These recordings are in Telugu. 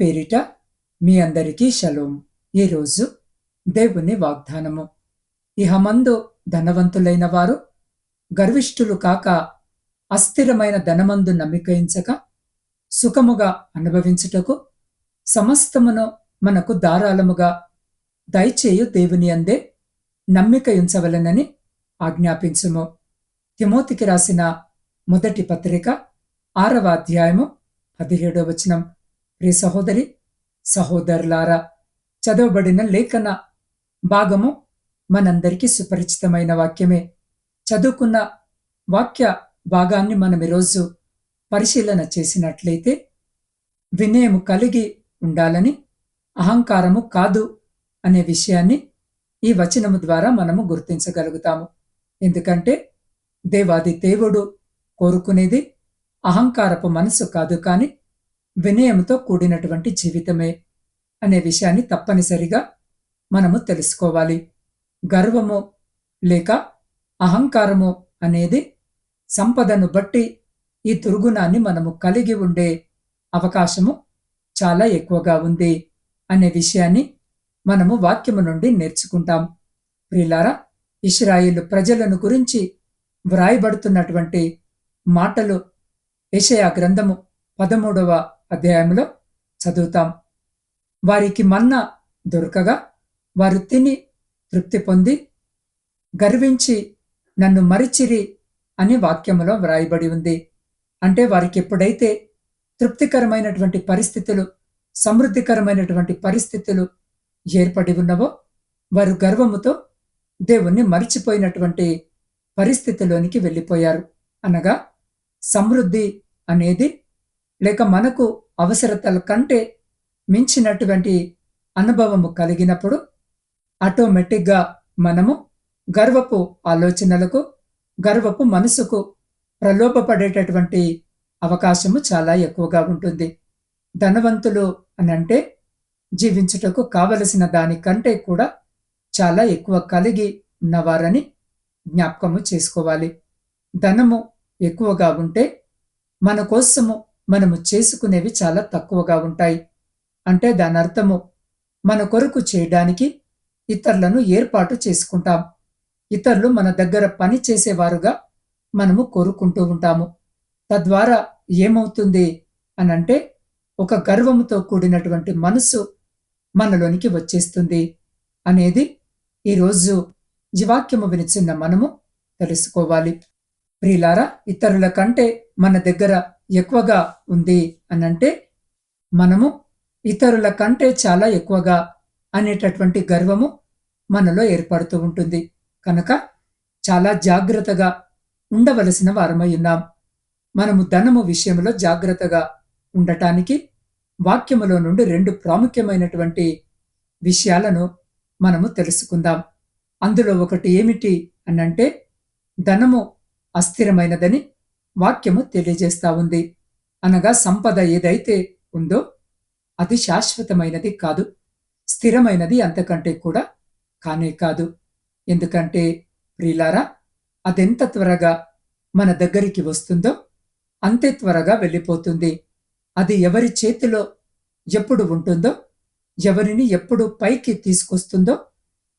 పేరిట మీ అందరికీ షలోం ఈరోజు దేవుని వాగ్దానము. ఇహమందు ధనవంతులైన వారు గర్విష్ఠులు కాక అస్థిరమైన ధనమందు నమ్మికయించక సుఖముగా అనుభవించుటకు సమస్తమును మనకు ధారాళముగా దయచేయు దేవుని అందే నమ్మికయుంచవలనని ఆజ్ఞాపించుము. తిమోతికి రాసిన మొదటి పత్రిక ఆరవ అధ్యాయము పదిహేడో వచనం. ప్రియ సహోదరి సహోదరులారా చదవబడిన లేఖన భాగము మనందరికీ సుపరిచితమైన వాక్యమే. చదువుకున్న వాక్య భాగాన్ని మనం ఈరోజు పరిశీలన చేసినట్లయితే వినయము కలిగి ఉండాలని అహంకారము కాదు అనే విషయాన్ని ఈ వచనము ద్వారా మనము గుర్తించగలుగుతాము. ఎందుకంటే దేవాది దేవుడు కోరుకునేది అహంకారపు మనసు కాదు కానీ వినయంతో కూడినటువంటి జీవితమే అనే విషయాన్ని తప్పనిసరిగా మనము తెలుసుకోవాలి. గర్వము లేక అహంకారము అనేది సంపదను బట్టి ఈ దుర్గుణాన్ని మనము కలిగి ఉండే అవకాశము చాలా ఎక్కువగా ఉంది అనే విషయాన్ని మనము వాక్యము నుండి నేర్చుకుంటాం. ప్రిలారా ఇస్రాయిల్ ప్రజలను గురించి వ్రాయబడుతున్నటువంటి మాటలు యెషయా గ్రంథము పదమూడవ అధ్యాయంలో చదువుతాం. వారికి మన్నా దొరకగా వారు తిని తృప్తి పొంది గర్వించి నన్ను మరిచిరి అని వాక్యములో వ్రాయబడి ఉంది. అంటే వారికి ఎప్పుడైతే తృప్తికరమైనటువంటి పరిస్థితులు సమృద్ధికరమైనటువంటి పరిస్థితులు ఏర్పడి ఉన్నవో వారు గర్వముతో దేవుణ్ణి మరిచిపోయినటువంటి పరిస్థితిలోనికి వెళ్ళిపోయారు. అనగా సమృద్ధి అనేది లేక మనకు అవసరతల కంటే మించినటువంటి అనుభవము కలిగినప్పుడు ఆటోమేటిక్గా మనము గర్వపు ఆలోచనలకు గర్వపు మనసుకు ప్రలోభపడేటటువంటి అవకాశము చాలా ఎక్కువగా ఉంటుంది. ధనవంతులు అనంటే జీవించుటకు కావలసిన దానికంటే కూడా చాలా ఎక్కువ కలిగి ఉన్నవారని జ్ఞాపకము చేసుకోవాలి. ధనము ఎక్కువగా ఉంటే మన కోసము మనము చేసుకునేవి చాలా తక్కువగా ఉంటాయి. అంటే దాని అర్థము మన కొరకు చేయడానికి ఇతరులను ఏర్పాటు చేసుకుంటాం. ఇతరులు మన దగ్గర పని చేసేవారుగా మనము కోరుకుంటూ ఉంటాము. తద్వారా ఏమవుతుంది అనంటే ఒక గర్వముతో కూడినటువంటి మనసు మనలోనికి వచ్చేస్తుంది అనేది ఈరోజు జీవాక్యము వినిచిన్న మనము తెలుసుకోవాలి. ప్రియులారా ఇతరుల కంటే మన దగ్గర ఎక్కువగా ఉంది అనంటే మనము ఇతరుల కంటే చాలా ఎక్కువగా అనేటటువంటి గర్వము మనలో ఏర్పడుతూ ఉంటుంది. కనుక చాలా జాగ్రత్తగా ఉండవలసిన వారమై ఉన్నాం. మనము ధనము విషయంలో జాగ్రత్తగా ఉండటానికి వాక్యములో నుండి రెండు ప్రాముఖ్యమైనటువంటి విషయాలను మనము తెలుసుకుందాం. అందులో ఒకటి ఏమిటి అనంటే ధనము అస్థిరమైనదని వాక్యము తెలియజేస్తా ఉంది. అనగా సంపద ఏదైతే ఉందో అది శాశ్వతమైనది కాదు. స్థిరమైనది అంతకంటే కూడా కానే కాదు. ఎందుకంటే ప్రియులారా అదెంత త్వరగా మన దగ్గరికి వస్తుందో అంతే త్వరగా వెళ్ళిపోతుంది. అది ఎవరి చేతిలో ఎప్పుడు ఉంటుందో ఎవరిని ఎప్పుడు పైకి తీసుకొస్తుందో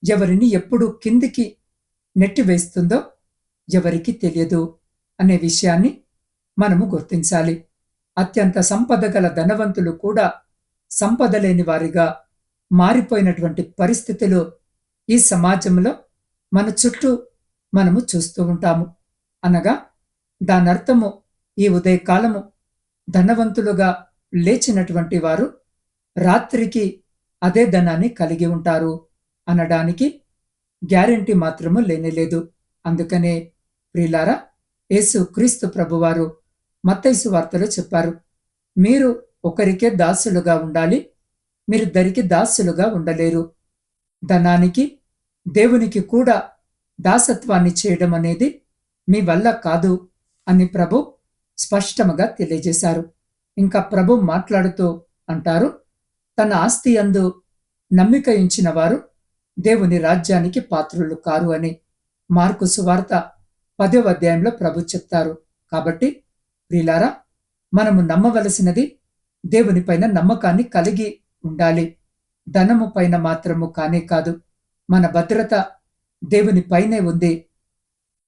ఎవరిని ఎప్పుడు కిందికి నెట్టివేస్తుందో ఎవరికి తెలియదు. అనే విషయాన్ని మనము గుర్తించాలి. అత్యంత సంపద గల ధనవంతులు కూడా సంపద లేని వారిగా మారిపోయినటువంటి పరిస్థితులు ఈ సమాజంలో మన చుట్టూ మనము చూస్తూ ఉంటాము. అనగా దానర్థము ఈ ఉదయకాలము ధనవంతులుగా లేచినటువంటి వారు రాత్రికి అదే ధనాన్ని కలిగి ఉంటారు అనడానికి గ్యారెంటీ మాత్రము లేనేలేదు అందుకనే ప్రిలారా యేసు క్రీస్తు ప్రభువారు మత్తైసు వార్తలో చెప్పారు మీరు ఒకరికే దాసులుగా ఉండాలి మీరు దరికి దాసులుగా ఉండలేరు. ధనానికి దేవునికి కూడా దాసత్వాన్ని చేయడం అనేది మీ వల్ల కాదు అని ప్రభు స్పష్టముగా తెలియజేశారు. ఇంకా ప్రభు మాట్లాడుతూ అంటారు తన ఆస్తి అందు నమ్మిక ఇచ్చిన వారు దేవుని రాజ్యానికి పాత్రులు కారు అని. మార్కు సువార్త పదో అధ్యాయంలో ప్రభు చెప్తారు. కాబట్టి ప్రిలారా మనము నమ్మవలసినది దేవునిపైన నమ్మకాన్ని కలిగి ఉండాలి. ధనము పైన మాత్రము కానే కాదు మన భద్రత దేవుని పైనే ఉంది.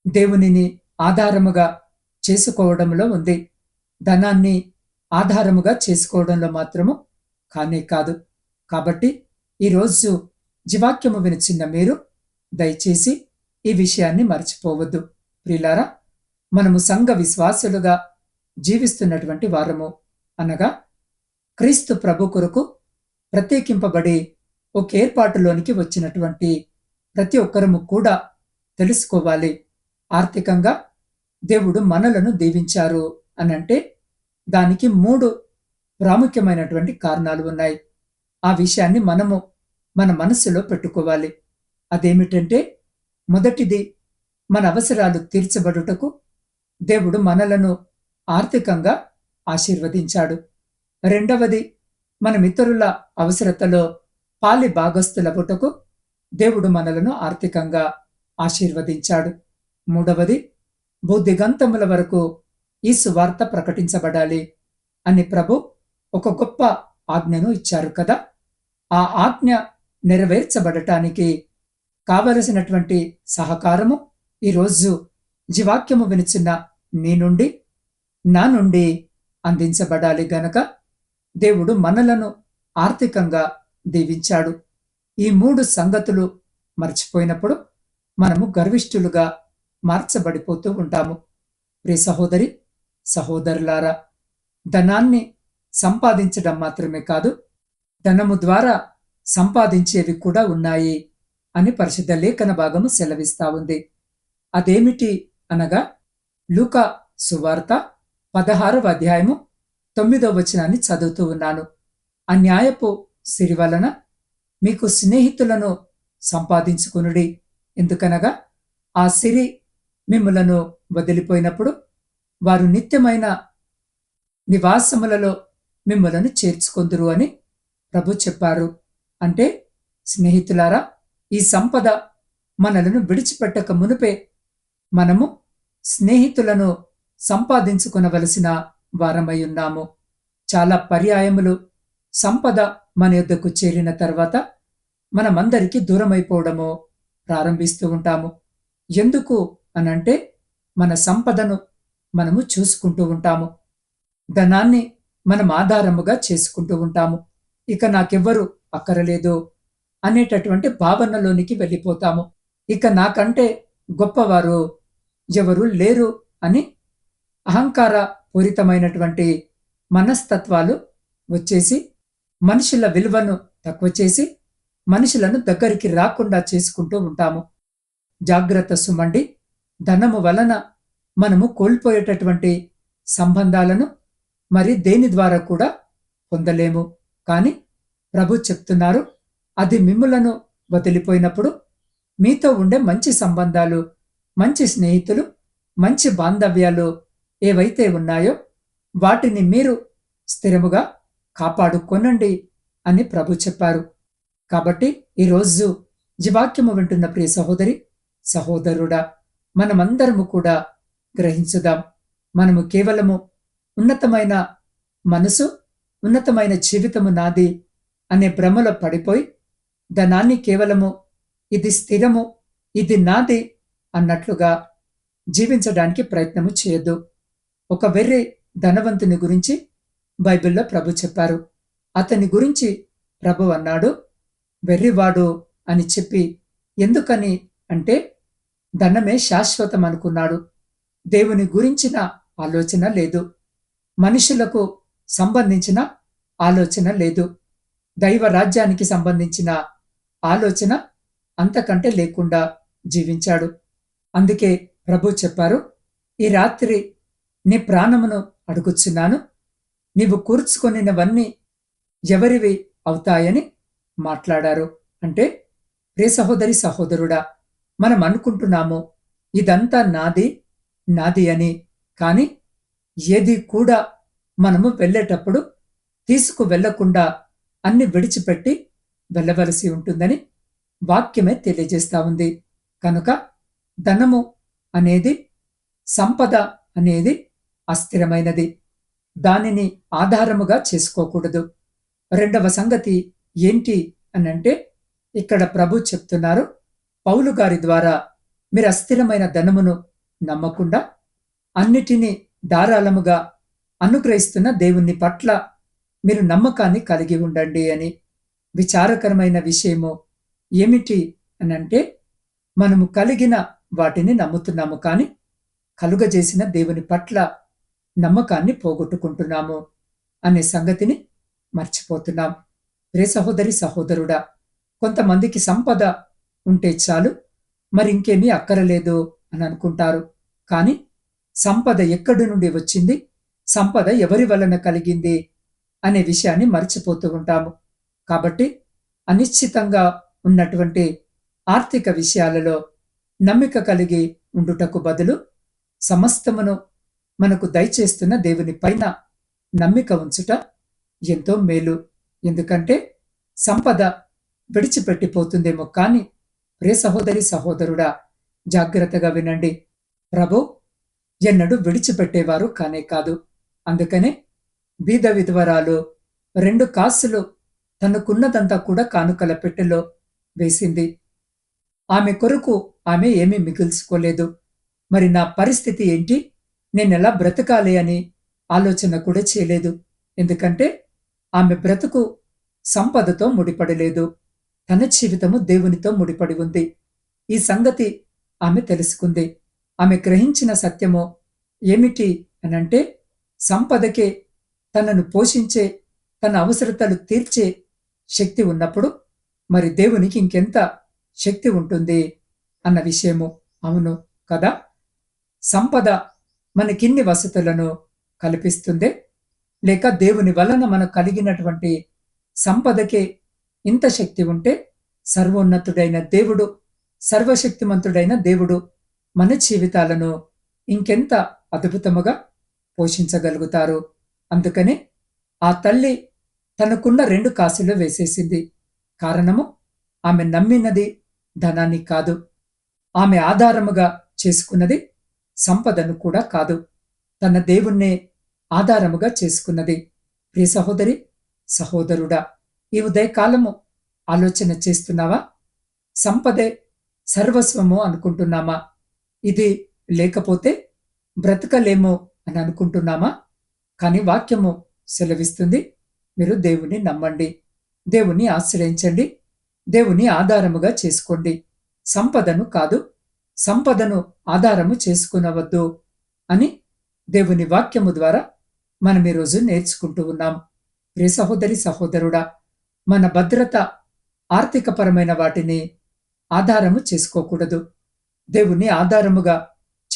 దేవునిని ఆధారముగా చేసుకోవడంలో ఉంది. ధనాన్ని ఆధారముగా చేసుకోవడంలో మాత్రము కానే కాదు. కాబట్టి ఈరోజు జీవాక్యము వినిచిన్న మీరు దయచేసి ఈ విషయాన్ని మర్చిపోవద్దు. ప్రిలారా మనము సంఘ విశ్వాసులుగా జీవిస్తున్నటువంటి వారము అనగా క్రీస్తు ప్రభు కొరకు ప్రత్యేకింపబడి ఒక ఏర్పాటులోనికి వచ్చినటువంటి ప్రతి ఒక్కరము కూడా తెలుసుకోవాలి. ఆర్థికంగా దేవుడు మనలను దీవించారు అనంటే దానికి మూడు ప్రాముఖ్యమైనటువంటి కారణాలు ఉన్నాయి. ఆ విషయాన్ని మనము మన మనసులో పెట్టుకోవాలి. అదేమిటంటే మొదటిది మన అవసరాలు తీర్చబడుటకు దేవుడు మనలను ఆర్థికంగా ఆశీర్వదించాడు. రెండవది మన మిత్రుల అవసరతలో పాలి భాగస్థులవుటకు దేవుడు మనలను ఆర్థికంగా ఆశీర్వదించాడు. మూడవది బుద్ధిగంతముల వరకు ఈ సువార్త ప్రకటించబడాలి అని ప్రభు ఒక గొప్ప ఆజ్ఞను ఇచ్చారు కదా? ఆ ఆజ్ఞ నెరవేర్చబడటానికి కావలసినటువంటి సహకారము ఈరోజు జీవాక్యము వినిచిన నీ నుండి నా నుండి అందించబడాలి గనక దేవుడు మనలను ఆర్థికంగా దీవించాడు. ఈ మూడు సంగతులు మర్చిపోయినప్పుడు మనము గర్విష్ఠులుగా మార్చబడిపోతూ ఉంటాము. ప్రియ సహోదరి సహోదరులారా ధనాన్ని సంపాదించడం మాత్రమే కాదు ధనము ద్వారా సంపాదించేవి కూడా ఉన్నాయి అని పరిశుద్ధ లేఖన భాగము సెలవిస్తా ఉంది. అదేమిటి అనగా లూక సువార్త పదహారవ అధ్యాయము తొమ్మిదవ వచనాన్ని చదువుతూ ఉన్నాను. అన్యాయపు సిరి వలన మీకు స్నేహితులను సంపాదించుకునుడి. ఎందుకనగా ఆ సిరి మిమ్మలను వదిలిపోయినప్పుడు వారు నిత్యమైన నివాసములలో మిమ్మలను చేర్చుకొందురు అని ప్రభు చెప్పారు. అంటే స్నేహితులారా ఈ సంపద మనలను విడిచిపెట్టక మునుపే మనము స్నేహితులను సంపాదించుకునవలసిన వారమై ఉన్నాము. చాలా పర్యాయములు సంపద మన యొద్దకు చేరిన తర్వాత మనమందరికీ దూరమైపోవడము ప్రారంభిస్తూ ఉంటాము. ఎందుకు అనంటే మన సంపదను మనము చూసుకుంటూ ఉంటాము. ధనాన్ని మనం ఆధారముగా చేసుకుంటూ ఉంటాము. ఇక నాకెవ్వరు అక్కరలేదు అనేటటువంటి భావనలోనికి వెళ్ళిపోతాము. ఇక నాకంటే గొప్పవారు ఎవరు లేరు అని అహంకార పూరితమైనటువంటి మనస్తత్వాలు వచ్చేసి మనుషుల విలువను తక్కువ చేసి మనుషులను దగ్గరికి రాకుండా చేసుకుంటూ ఉంటాము. జాగ్రత్త సుమండి. ధనము వలన మనము కోల్పోయేటటువంటి సంబంధాలను మరి దేని ద్వారా కూడా పొందలేము. కానీ ప్రభు చెప్తున్నారు అది మిమ్ములను వదిలిపోయినప్పుడు మీతో ఉండే మంచి సంబంధాలు మంచి స్నేహితులు మంచి బాంధవ్యాలు ఏవైతే ఉన్నాయో వాటిని మీరు స్థిరముగా కాపాడుకొనండి అని ప్రభు చెప్పారు. కాబట్టి ఈరోజు జీవాక్యము వింటున్న ప్రియ సహోదరి సహోదరుడా మనమందరము కూడా గ్రహించుదాం. మనము కేవలము ఉన్నతమైన మనసు ఉన్నతమైన జీవితము నాది అనే భ్రమలో పడిపోయి ధనాన్ని కేవలము ఇది స్థిరము ఇది నాది అన్నట్లుగా జీవించడానికి ప్రయత్నము చేయొద్దు. ఒక వెర్రి ధనవంతుని గురించి బైబిల్లో ప్రభు చెప్పారు. అతని గురించి ప్రభు అన్నాడు వెర్రివాడు అని చెప్పి ఎందుకని అంటే ధనమే శాశ్వతం అనుకున్నాడు. దేవుని గురించిన ఆలోచన లేదు. మనుషులకు సంబంధించిన ఆలోచన లేదు. దైవ రాజ్యానికి సంబంధించిన ఆలోచన అంతకంటే లేకుండా జీవించాడు. అందుకే ప్రభు చెప్పారు ఈ రాత్రి నీ ప్రాణమును అడుగుచున్నాను నీవు కూర్చుకొనినవన్నీ ఎవరివి అవుతాయని మాట్లాడారు. అంటే ప్రే సహోదరి సహోదరుడా మనం అనుకుంటున్నాము ఇదంతా నాది నాది అని. కానీ ఏది కూడా మనము వెళ్ళేటప్పుడు తీసుకు వెళ్ళకుండా అన్ని విడిచిపెట్టి వెళ్ళవలసి ఉంటుందని వాక్యమే తెలియజేస్తా ఉంది. కనుక ధనము అనేది సంపద అనేది అస్థిరమైనది. దానిని ఆధారముగా చేసుకోకూడదు. రెండవ సంగతి ఏంటి అనంటే ఇక్కడ ప్రభు చెప్తున్నారు పౌలు గారి ద్వారా మీరు అస్థిరమైన ధనమును నమ్మకుండా అన్నిటినీ ధారాళముగా అనుగ్రహిస్తున్న దేవుని పట్ల మీరు నమ్మకాన్ని కలిగి ఉండండి అని. విచారకరమైన విషయము ఏమిటి అనంటే మనము కలిగిన వాటిని నమ్ముతున్నాము కానీ కలుగజేసిన దేవుని పట్ల నమ్మకాన్ని పోగొట్టుకుంటున్నాము అనే సంగతిని మర్చిపోతున్నాం. రే సహోదరి సహోదరుడా కొంతమందికి సంపద ఉంటే చాలు మరి ఇంకేమీ అక్కరలేదు అని అనుకుంటారు. కానీ సంపద ఎక్కడి నుండి వచ్చింది? సంపద ఎవరి వలన కలిగింది? అనే విషయాన్ని మర్చిపోతూ ఉంటాము. కాబట్టి అనిశ్చితంగా ఉన్నటువంటి ఆర్థిక విషయాలలో నమ్మిక కలిగి ఉండుటకు బదులు సమస్తమును మనకు దయచేస్తున్న దేవుని పైన నమ్మిక ఉంచుట ఎంతో మేలు. ఎందుకంటే సంపద విడిచిపెట్టిపోతుందేమో కాని ప్రే సహోదరి సహోదరుడా జాగ్రత్తగా వినండి. ప్రభు ఎన్నడూ విడిచిపెట్టేవారు కానే కాదు. అందుకనే బీద విధవరాలు రెండు కాసులు తనకున్నదంతా కూడా కానుకల పెట్టెలో వేసింది. ఆమె కొరకు ఆమె ఏమీ మిగుల్చుకోలేదు. మరి నా పరిస్థితి ఏంటి? నేనెలా బ్రతకాలి అని ఆలోచన కూడా చేయలేదు. ఎందుకంటే ఆమె బ్రతుకు సంపదతో ముడిపడలేదు. తన జీవితము దేవునితో ముడిపడి ఉంది. ఈ సంగతి ఆమె తెలుసుకుంది. ఆమె గ్రహించిన సత్యము ఏమిటి అనంటే సంపదకే తనను పోషించే తన అవసరతలు తీర్చే శక్తి ఉన్నప్పుడు మరి దేవునికి ఇంకెంత శక్తి ఉంటుంది అన్న విషయము. అవును కదా? సంపద మనకిన్ని వసతులను కల్పిస్తుంది. లేక దేవుని వలన మనకు కలిగినటువంటి సంపదకే ఇంత శక్తి ఉంటే సర్వోన్నతుడైన దేవుడు సర్వశక్తిమంతుడైన దేవుడు మన జీవితాలను ఇంకెంత అద్భుతముగా పోషించగలుగుతారు. అందుకనే ఆ తల్లి తనకున్న రెండు కాసులు వేసేసింది. కారణము ఆమె నమ్మినది ధనాన్ని కాదు. ఆమె ఆధారముగా చేసుకున్నది సంపదను కూడా కాదు. తన దేవుణ్ణే ఆధారముగా చేసుకున్నది. ప్రియ సహోదరి సహోదరుడా ఈ ఉదయకాలము ఆలోచన చేస్తున్నావా? సంపదే సర్వస్వము అనుకుంటున్నామా? ఇది లేకపోతే బ్రతకలేమో అని అనుకుంటున్నామా? కానీ వాక్యము సెలవిస్తుంది. మీరు దేవుని నమ్మండి. దేవుని ఆశ్రయించండి. దేవుని ఆధారముగా చేసుకోండి. సంపదను కాదు సంపదను ఆధారము చేసుకునవద్దు అని దేవుని వాక్యము ద్వారా మనం ఈరోజు నేర్చుకుంటూ ఉన్నాం. ప్రియ సహోదరి సహోదరుడా మన భద్రత ఆర్థికపరమైన వాటిని ఆధారము చేసుకోకూడదు. దేవుని ఆధారముగా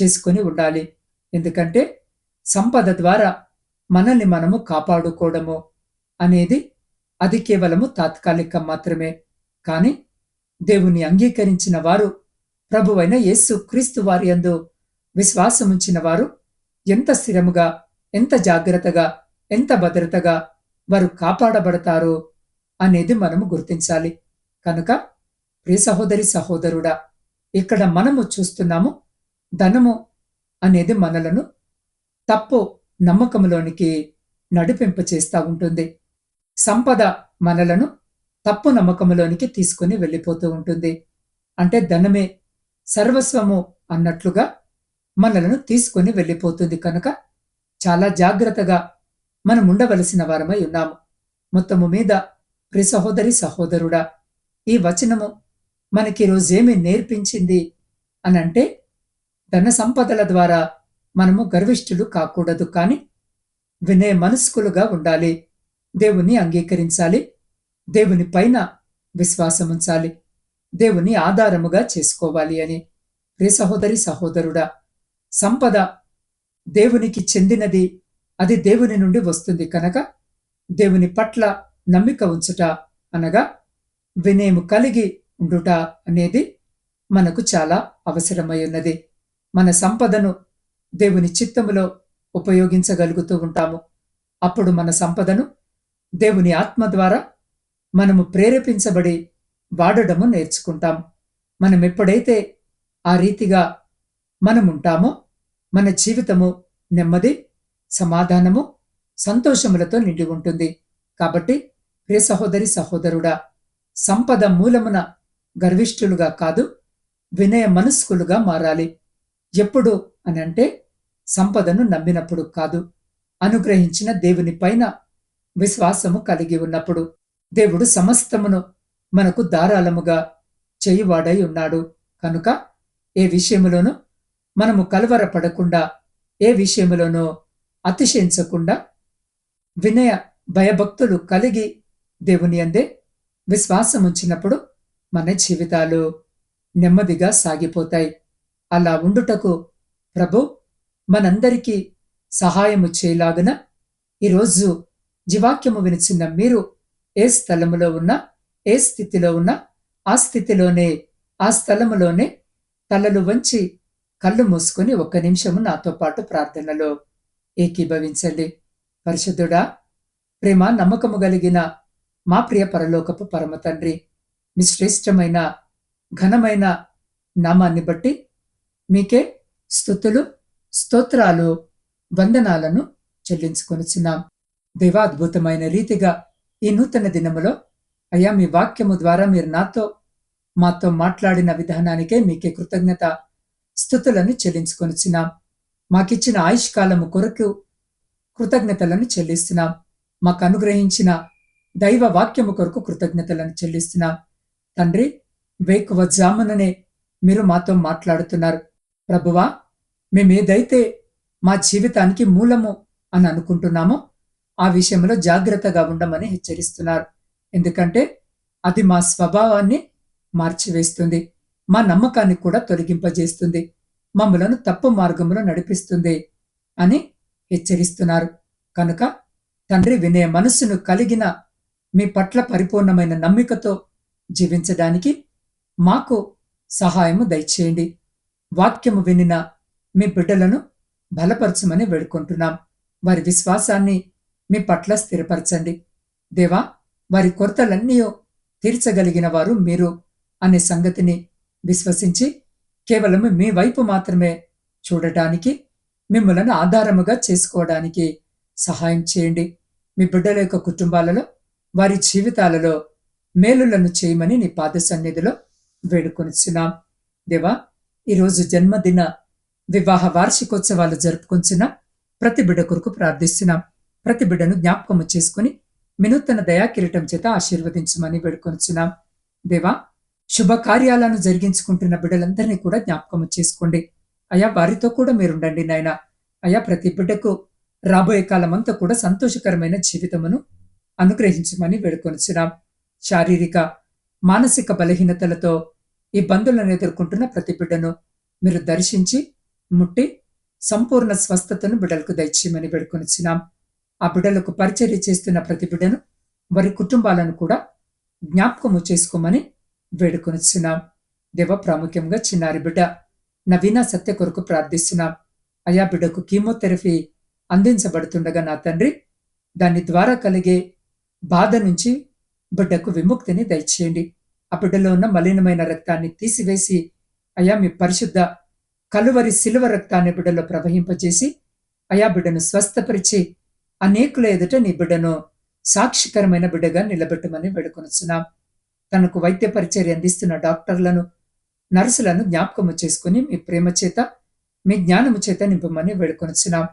చేసుకొని ఉండాలి. ఎందుకంటే సంపద ద్వారా మనల్ని మనము కాపాడుకోవడము అనేది అది కేవలము తాత్కాలికం మాత్రమే. కాని దేవుని అంగీకరించిన వారు ప్రభువైన యేసు క్రీస్తు వారి అందు విశ్వాసముంచిన వారు ఎంత స్థిరముగా ఎంత జాగ్రత్తగా ఎంత భద్రతగా వారు కాపాడబడతారు అనేది మనము గుర్తించాలి. కనుక ప్రియ సహోదరి సహోదరుడా ఇక్కడ మనము చూస్తున్నాము ధనము అనేది మనలను తప్పు నమ్మకంలోనికి నడిపింప చేస్తూ ఉంటుంది. సంపద మనలను తప్పు నమ్మకంలోనికి తీసుకుని వెళ్ళిపోతూ ఉంటుంది. అంటే ధనమే సర్వస్వము అన్నట్లుగా మనలను తీసుకుని వెళ్ళిపోతుంది కనుక చాలా జాగ్రత్తగా మనం ఉండవలసిన వారమై ఉన్నాము. మొత్తము మీద ప్రి సహోదరి సహోదరుడా ఈ వచనము మనకి రోజేమి నేర్పించింది అనంటే ధన సంపదల ద్వారా మనము గర్విష్ఠులు కాకూడదు కానీ వినే మనస్కులుగా ఉండాలి. దేవుణ్ణి అంగీకరించాలి. దేవుని పైన విశ్వాసం ఉంచాలి. దేవుని ఆధారముగా చేసుకోవాలి అని. ప్రే సహోదరి సహోదరుడా సంపద దేవునికి చెందినది. అది దేవుని నుండి వస్తుంది కనుక దేవుని పట్ల నమ్మిక ఉంచుట అనగా వినేము కలిగి ఉండుట అనేది మనకు చాలా అవసరమై ఉన్నది. మన సంపదను దేవుని చిత్తములో ఉపయోగించగలుగుతూ ఉంటాము. అప్పుడు మన సంపదను దేవుని ఆత్మ ద్వారా మనము ప్రేరేపించబడి వాడడము నేర్చుకుంటాం. మనం ఎప్పుడైతే ఆ రీతిగా మనముంటామో మన జీవితము నెమ్మది సమాధానము సంతోషములతో నిండి ఉంటుంది. కాబట్టి ప్రియ సహోదరి సహోదరుడా సంపద మూలమున గర్విష్ఠులుగా కాదు వినయ మనస్కులుగా మారాలి. ఎప్పుడు అని అంటే సంపదను నమ్మినప్పుడు కాదు అనుగ్రహించిన దేవుని పైన విశ్వాసము కలిగి ఉన్నప్పుడు. దేవుడు సమస్తమును మనకు ధారాళముగా చేయువాడై ఉన్నాడు. కనుక ఏ విషయంలోనూ మనము కలవరపడకుండా ఏ విషయంలోనూ అతిశయించకుండా వినయ భయభక్తులు కలిగి దేవుని అందే విశ్వాసం ఉంచినప్పుడు మన జీవితాలు నెమ్మదిగా సాగిపోతాయి. అలా ఉండుటకు ప్రభు మనందరికీ సహాయము చేయలాగున ఈరోజు జీవాక్యము వినిచిన మీరు ఏ స్థలములో ఉన్నా ఏ స్థితిలో ఉన్నా ఆ స్థితిలోనే ఆ స్థలములోనే తలలు వంచి కళ్ళు మూసుకొని ఒక్క నిమిషము నాతో పాటు ప్రార్థనలో ఏకీభవించండి. పరిశుద్ధుడా ప్రేమ నమ్మకము కలిగిన మా ప్రియ పరలోకపు పరమ తండ్రి మీ శ్రేష్టమైన ఘనమైన నామాన్ని బట్టి మీకే స్థుతులు స్తోత్రాలు వందనాలను చెల్లించుకొనిచున్నాం. దేవాద్భుతమైన రీతిగా ఈ నూతన దినములో అయ్యా మీ వాక్యము ద్వారా మీరు నాతో మాతో మాట్లాడిన విధానానికే మీకే కృతజ్ఞత స్థుతులను చెల్లించుకొనిచ్చినాం మాకిచ్చిన ఆయుష్కాలము కొరకు కృతజ్ఞతలను చెల్లిస్తున్నాం. మాకు అనుగ్రహించిన దైవ వాక్యము కొరకు కృతజ్ఞతలను చెల్లిస్తున్నాం. తండ్రి వేకువ జాముననే మీరు మాతో మాట్లాడుతున్నారు. ప్రభువా మేమేదైతే మా జీవితానికి మూలము అని అనుకుంటున్నామో ఆ విషయంలో జాగ్రత్తగా ఉండమని హెచ్చరిస్తున్నారు. ఎందుకంటే అది మా స్వభావాన్ని మార్చివేస్తుంది. మా నమ్మకాన్ని కూడా తొలగింపజేస్తుంది. మమ్మలను తప్పు మార్గంలో నడిపిస్తుంది అని హెచ్చరిస్తున్నారు. కనుక తండ్రి వినే మనస్సును కలిగిన మీ పట్ల పరిపూర్ణమైన నమ్మికతో జీవించడానికి మాకు సహాయము దయచేయండి. వాక్యము వినిన మీ బిడ్డలను బలపరచమని వేడుకుంటున్నాం. వారి విశ్వాసాన్ని మీ పట్ల స్థిరపరచండి. దేవా వారి కొరతలన్నీ తీర్చగలిగిన వారు మీరు అనే సంగతిని విశ్వసించి కేవలం మీ వైపు మాత్రమే చూడటానికి మిమ్మలను ఆధారముగా చేసుకోవడానికి సహాయం చేయండి. మీ బిడ్డల యొక్క కుటుంబాలలో వారి జీవితాలలో మేలులను చేయమని నీ పాద సన్నిధిలో వేడుకొనిచున్నాం. దేవా ఈరోజు జన్మదిన వివాహ వార్షికోత్సవాలు జరుపుకొంచిన ప్రతి బిడ్డ కొరకు ప్రార్థిస్తున్నాం. ప్రతి బిడ్డను జ్ఞాపకము చేసుకుని వినూతన దయాకిరీటం చేత ఆశీర్వదించమని వేడుకొనిచున్నాం. దేవా శుభకార్యాలను జరిగించుకుంటున్న బిడ్డలందరినీ కూడా జ్ఞాపకము చేసుకోండి. అయా వారితో కూడా మీరుండండి నాయన. అయా ప్రతి బిడ్డకు రాబోయే కాలమంతా కూడా సంతోషకరమైన జీవితమును అనుగ్రహించమని వేడుకొనిచున్నాం. శారీరక మానసిక బలహీనతలతో ఇబ్బందులను ఎదుర్కొంటున్న ప్రతి బిడ్డను మీరు దర్శించి ముట్టి సంపూర్ణ స్వస్థతను బిడ్డలకు దయచేయమని వేడుకొనిచున్నాం. ఆ బిడ్డలకు పరిచర్య చేస్తున్న ప్రతి బిడ్డను వారి కుటుంబాలను కూడా జ్ఞాపకము చేసుకోమని వేడుకొనిచున్నాం. దేవ ప్రాముఖ్యంగా చిన్నారి బిడ్డ నవీన సత్య కొరకు ప్రార్థిస్తున్నాం. అయా బిడ్డకు కీమోథెరపీ అందించబడుతుండగా నా తండ్రి దాని ద్వారా కలిగే బాధ నుంచి బిడ్డకు విముక్తిని దయచేయండి. ఆ బిడ్డలో ఉన్న మలినమైన రక్తాన్ని తీసివేసి అయా మీ పరిశుద్ధ కలువరి శిలువ రక్తాన్ని బిడ్డలో ప్రవహింపజేసి అయా బిడ్డను స్వస్థపరిచి అనేకుల ఎదుట నీ బిడ్డను సాక్షికరమైన బిడ్డగా నిలబెట్టమని వేడుకొనుచున్నాం. తనకు వైద్య పరిచర్య అందిస్తున్న డాక్టర్లను నర్సులను జ్ఞాపకము చేసుకుని మీ ప్రేమ చేత మీ జ్ఞానము చేత నింపమని వేడుకొనుచున్నాం.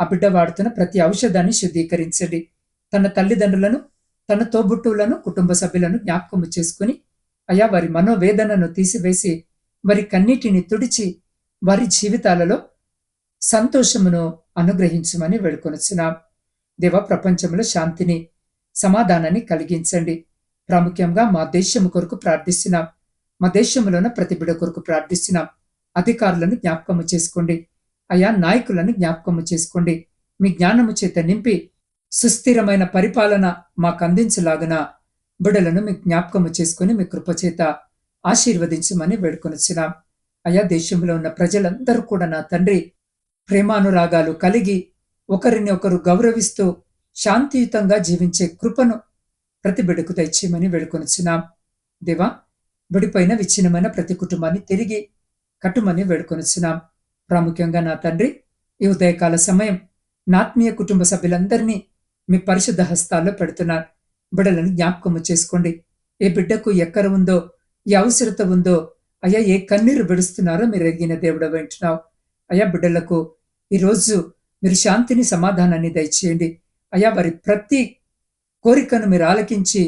ఆ బిడ్డ వాడుతున్న ప్రతి ఔషధాన్ని శుద్ధీకరించండి. తన తల్లిదండ్రులను తన తోబుట్టువులను కుటుంబ సభ్యులను జ్ఞాపకము చేసుకుని అయా వారి మనోవేదనను తీసివేసి వారి కన్నీటిని తుడిచి వారి జీవితాలలో సంతోషమును అనుగ్రహించమని వేడుకొనుచున్నాం. దేవ ప్రపంచంలో శాంతిని సమాధానాన్ని కలిగించండి. ప్రాముఖ్యంగా మా దేశము కొరకు ప్రార్థిస్తున్నాం. మా దేశంలోన ప్రతిబిడ కొరకు ప్రార్థిస్తున్నాం. అధికారులను జ్ఞాపకము చేసుకోండి. అయా నాయకులను జ్ఞాపకము చేసుకోండి. మీ జ్ఞానము చేత నింపి సుస్థిరమైన పరిపాలన మాకు అందించలాగున బిడలను మీ జ్ఞాపకము చేసుకుని మీ కృపచేత ఆశీర్వదించమని వేడుకొనిచ్చినాం అయా దేశంలో ఉన్న ప్రజలందరూ కూడా నా తండ్రి ప్రేమానురాగాలు కలిగి ఒకరిని ఒకరు గౌరవిస్తూ శాంతియుతంగా జీవించే కృపను ప్రతి బిడ్డకు తెచ్చేయమని వేడుకొనిచున్నాం. దేవా విడిపోయిన విచ్ఛిన్నమైన ప్రతి కుటుంబాన్ని తిరిగి కట్టుమని వేడుకొనిచున్నాం. ప్రాముఖ్యంగా నా తండ్రి ఈ ఉదయకాల సమయం నా ఆత్మీయ కుటుంబ సభ్యులందరినీ మీ పరిశుద్ధ హస్తాల్లో పెడుతున్నారు. బిడ్డలను జ్ఞాపకము చేసుకోండి. ఏ బిడ్డకు ఎక్కడ ఉందో ఏ అవసరత ఉందో అయ్యా ఏ కన్నీరు విడుస్తున్నారో మీరు ఎరిగిన దేవుడు వింటున్నావు అయ్యా బిడ్డలకు ఈరోజు మీరు శాంతిని సమాధానాన్ని దయచేయండి. అయ్యా వారి ప్రతి కోరికను మీరు ఆలకించి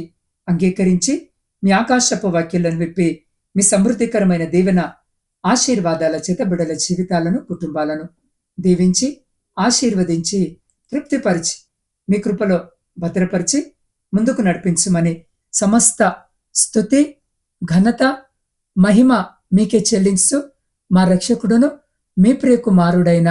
అంగీకరించి మీ ఆకాశపు వాక్యాలను విప్పి మీ సమృద్ధికరమైన దీవెన ఆశీర్వాదాల చేత బిడల జీవితాలను కుటుంబాలను దీవించి ఆశీర్వదించి తృప్తిపరిచి మీ కృపలో భద్రపరిచి ముందుకు నడిపించమని సమస్త స్థుతి ఘనత మహిమ మీకే చెల్లించు మా రక్షకుడును మీ ప్రియకుమారుడైన